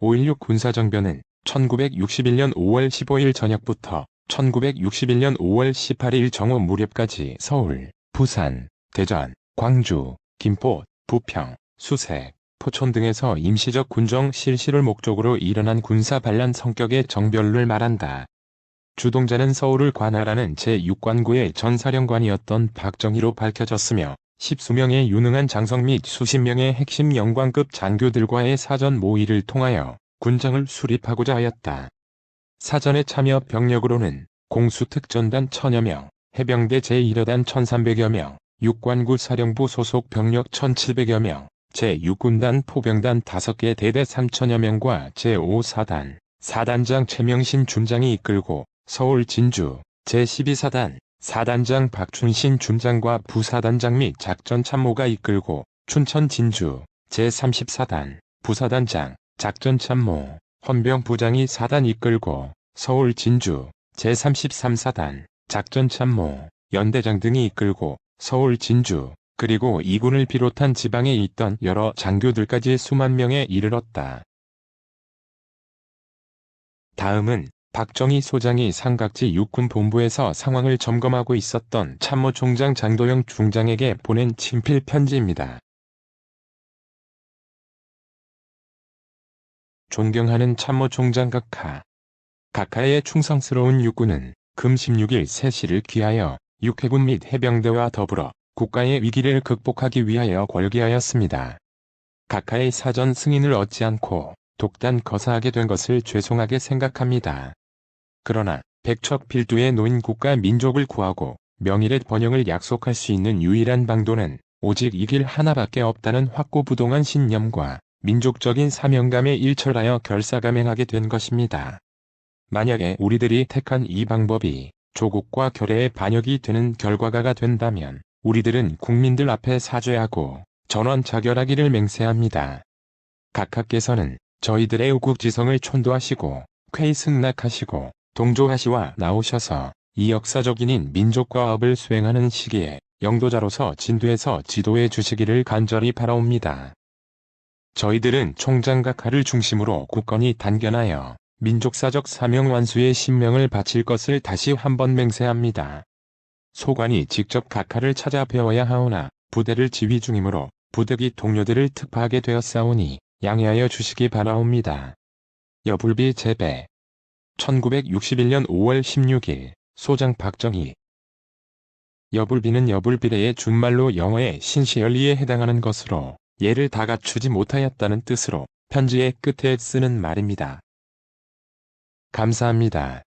5.16 군사정변은 1961년 5월 15일 저녁부터 1961년 5월 18일 정오 무렵까지 서울, 부산, 대전, 광주, 김포, 부평, 수색, 포천 등에서 임시적 군정 실시를 목적으로 일어난 군사 반란 성격의 정별을 말한다. 주동자는 서울을 관할하는 제6관구의 전사령관이었던 박정희로 밝혀졌으며 십수명의 유능한 장성 및 수십 명의 핵심 영광급 장교들과의 사전 모의를 통하여 군정을 수립하고자 하였다. 사전에 참여 병력으로는 공수특전단 천여 명, 해병대 제1여단 1300여 명, 육관구 사령부 소속 병력 1700여 명, 제6군단 포병단 5개 대대 3천여 명과 제5사단, 사단장 최명신 준장이 이끌고 서울 진주 제12사단, 사단장 박춘신 준장과 부사단장 및 작전참모가 이끌고 춘천 진주 제34단, 부사단장, 작전참모, 헌병부장이 사단 이끌고 서울 진주 제33사단, 작전참모, 연대장 등이 이끌고 서울 진주 그리고 이군을 비롯한 지방에 있던 여러 장교들까지 수만 명에 이르렀다. 다음은 박정희 소장이 삼각지 육군 본부에서 상황을 점검하고 있었던 참모총장 장도영 중장에게 보낸 친필 편지입니다. 존경하는 참모총장 각하. 각하의 충성스러운 육군은 금 16일 세시를 귀하여 육해군 및 해병대와 더불어 국가의 위기를 극복하기 위하여 권기하였습니다. 각하의 사전 승인을 얻지 않고 독단 거사하게 된 것을 죄송하게 생각합니다. 그러나 백척 필두에 놓인 국가 민족을 구하고 명일의 번영을 약속할 수 있는 유일한 방도는 오직 이 길 하나밖에 없다는 확고부동한 신념과 민족적인 사명감에 일철하여 결사감행하게 된 것입니다. 만약에 우리들이 택한 이 방법이 조국과 결의의 반역이 되는 결과가 된다면 우리들은 국민들 앞에 사죄하고 전원 자결하기를 맹세합니다. 각하께서는 저희들의 우국지성을 촌도하시고 쾌히 승낙하시고 동조하시와 나오셔서 이 역사적인인 민족과 업을 수행하는 시기에 영도자로서 진도에서 지도해 주시기를 간절히 바라옵니다. 저희들은 총장각하를 중심으로 굳건히 단견하여 민족사적 사명 완수의 신명을 바칠 것을 다시 한번 맹세합니다. 소관이 직접 각하를 찾아 배워야 하오나 부대를 지휘 중이므로 부대기 동료들을 특파하게 되었사오니 양해하여 주시기 바라옵니다. 여불비 재배 1961년 5월 16일 소장 박정희 여불비는 여불비례의 준말로 영어의 신시열리에 해당하는 것으로 예를 다 갖추지 못하였다는 뜻으로 편지의 끝에 쓰는 말입니다. 감사합니다.